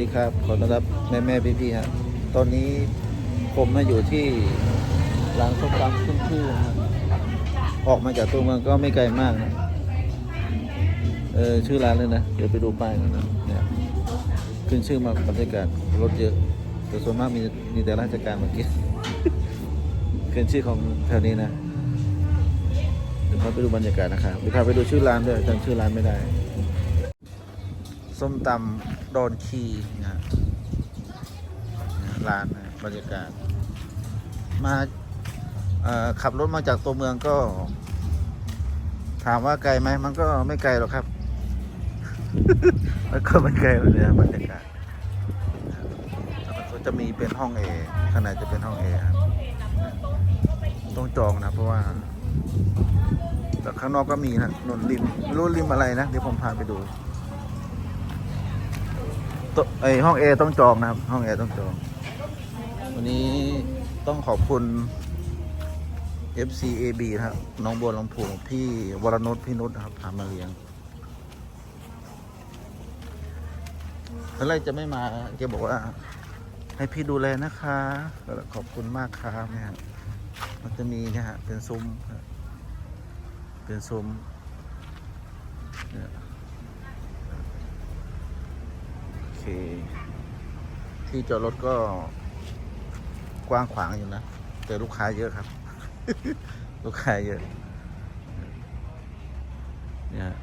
ดีครับ ขอต้อนรับแม่แม่พี่พี่ๆฮะตอนนี้ผมมาอยู่ที่ร้านส้มตำขึ้นชื่อฮะออกมาจากตัวเมืองก็ไม่ไกลมากนะเออชื่อร้านเลยนะ เดี๋ยวไปดูป้ายกันนะเนี่ยขึ้นชื่อมาบรรยากาศรถเยอะ แต่ส่วนมากมีมีแต่ราชการมากินขึ้นชื่อของแถวนี้นะเดี๋ยวพาไปดูบรรยากาศนะครับเดี๋ยวพาไปดูชื่อร้านด้วยจำชื่อร้านไม่ได้ ส้มตำโดนคีนะร้านนะบรรยากาศ มาขับรถมาจากตัวเมืองก็ ถามว่าไกลไหมมันก็ไม่ไกลหรอกครับมันก็ไม่ไกลเลยบรรยากาศก็จะมีเป็นห้องแอร์ข้างในจะเป็นห้องแอร์ครับต้องจองนะเพราะว่าแต่ข้างนอกก็มีนะนนริมรู้ริมอะไรนะ เดี๋ยวผมพาไปดู ตัวไอห้องแอร์ต้องจองนะครับ ห้องแอร์ต้องจอง วันนี้ต้องขอบคุณ FCAB นะครับน้องบัวลำพูพี่วรนุชพี่นุชนะครับพามาเลี้ยงตอนแรกจะไม่มาแกบอกว่า ให้พี่ดูแลนะคะขอบคุณมากครับเนี่ยฮะมันจะมีเนี่ยฮะเป็นซุ้มครับเป็นซุ้มเนี่ยโอ เค ที่จอดรถก็กว้างขวางอยู่นะ แต่ลูกค้าเยอะครับ ลูกค้าเยอะเนี่ยฮะ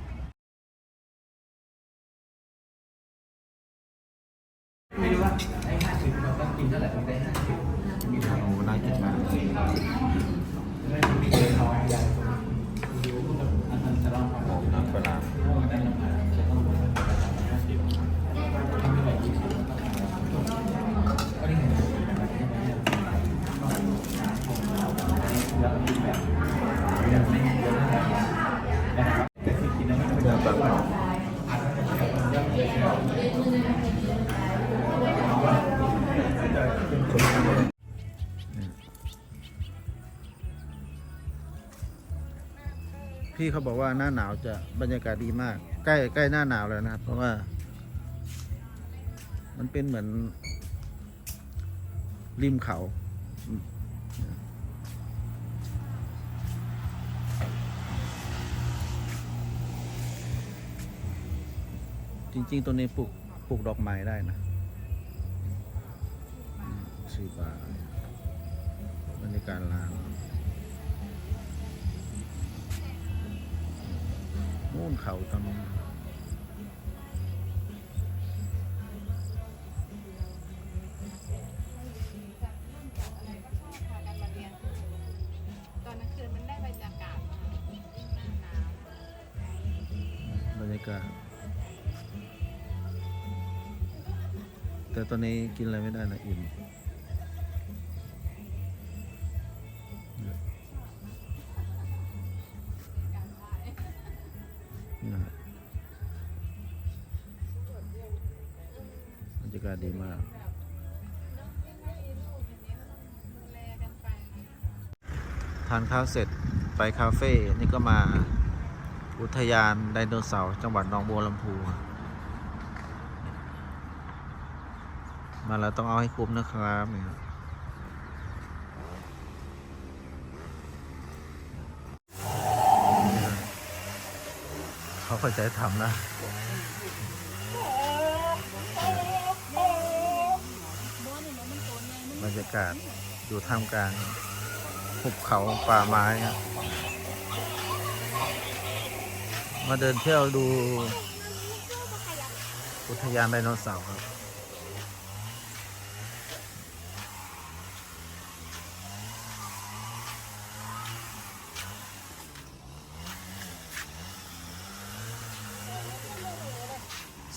ไม่รู้ว่าได้ห้าสิบเราต้องกินเท่าไหร่ต้องได้ห้าสิบมีทางโอ้น่ากินมาก พี่เขาบอกว่าหน้าหนาวจะบรรยากาศดีมาก ใกล้ใกล้หน้าหนาวแล้วนะครับ เพราะว่า มันเป็นเหมือน ริมเขาจริง ๆ ตัวนี้ปลูกปลูกดอกไม้ได้นะสีบาบรรยากาศร้าน นู่นเขาตรงนู้นตอนกลางคืนมันได้บรรยากาศยิ่งน้านาวบรรยากาศแต่ตอนนี้กินอะไรไม่ได้นะอิ่ม บรรยากาศดีมาก ทานข้าวเสร็จไปคาเฟ่นี่ก็มาอุทยานไดโนเสาร์จังหวัดหนองบัวลำพู มาแล้วต้องเอาให้คุ้มนะครับ เขาเข้าใจทำนะบรรยากาศอยู่ท่ามกลางหุบเขาป่าไม้ครับมาเดินเที่ยวดู อุทยานไดโนเสาร์ครับ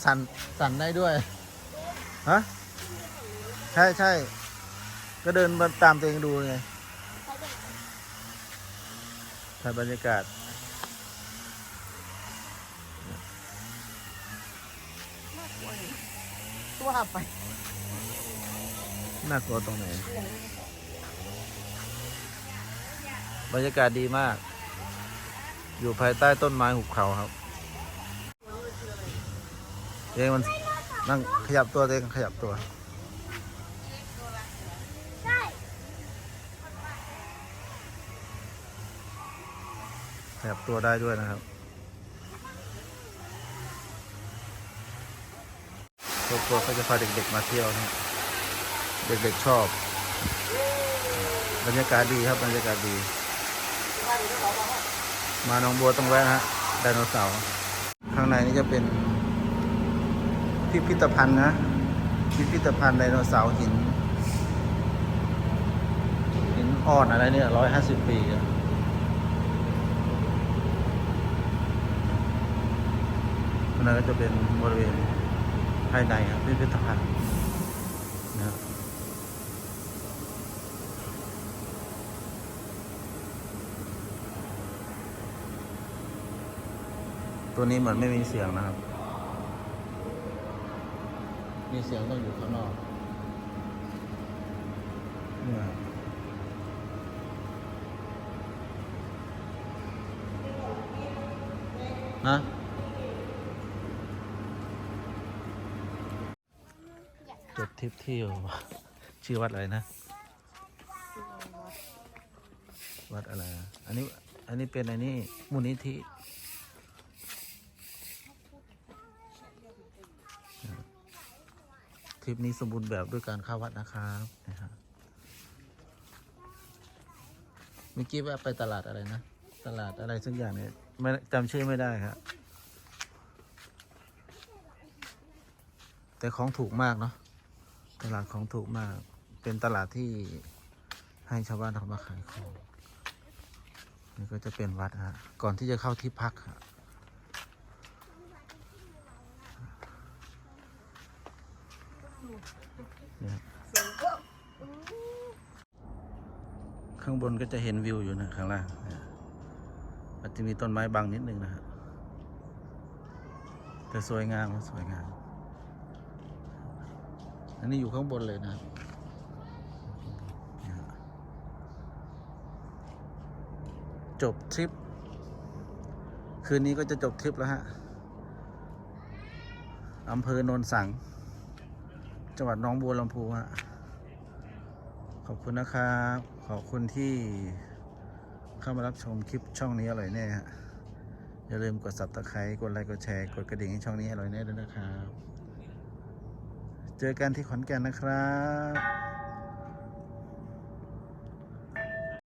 สั่นสั่นได้ด้วยฮะใช่ใช่ก็เดินมาตามตัวเองดูไงถ่ายบรรยากาศ ตัวไป น่ากลัวตรงไหน บรรยากาศดีมาก อยู่ภายใต้ต้นไม้หุบเขาครับ เอ๊ะมันนั่งขยับตัวเองขยับตัวขยับตัวได้ด้วยนะครับครอบครัวก็จะพาเด็กๆมาเที่ยวนะเด็กๆชอบ บรรยากาศดีครับบรรยากาศดี มาหนองบัวต้องแวะนะฮะไดโนเสาร์ข้างในนี้จะเป็น พิพิธภัณฑ์นะ พิพิธภัณฑ์ไดโนเสาร์หิน หินอ่อนอะไรเนี่ยร้อยห้าสิบปีอะข้างในก็จะเป็นบริเวณภายในครับพิพิธภัณฑ์นะตัวนี้เหมือนไม่มีเสียงนะครับ มีเสียงต้องอยู่ข้างนอกเนี่ยนะจดทริปเที่ยวชื่อวัดอะไรนะ วัดอะไรอะอันนี้ อันนี้เป็นอันนี้มูลนิธิ ทริปนี้สมบูรณ์แบบด้วยการเข้าวัดนะครับนะครับเมื่อกี้ว่าไปตลาดอะไรนะ ตลาดอะไรสักอย่างเนี่ยไม่จำชื่อไม่ได้ครับแต่ของถูกมากเนาะตลาดของถูกมาก เป็นตลาดที่ให้ชาวบ้านเขามาขายของนี่ก็จะเป็นวัดฮะก่อนที่จะเข้าที่พักฮะ เนี่ยข้างบน ก็จะเห็นวิวอยู่นะข้างล่างเนี่ยอาจะมีต้นไม้บังนิดนึงนะฮะแต่สวยงามสวยงาม อันนี้อยู่ข้างบนเลยนะจบทริป คืนนี้ก็จะจบทริปแล้วฮะอำเภอโนนสัง จังหวัดน้องบัวลำพูฮะขอบคุณนะครับ ขอบคุณที่เข้ามารับชมคลิปช่องนี้อร่อยแน่ฮะอย่าลืมกดสับตะไคร้กดไลค์กดแชร์กดกระดิ่งให้ช่องนี้อร่อยแน่ด้วยนะครับ เจอกันที่ขอนแก่นนะครับ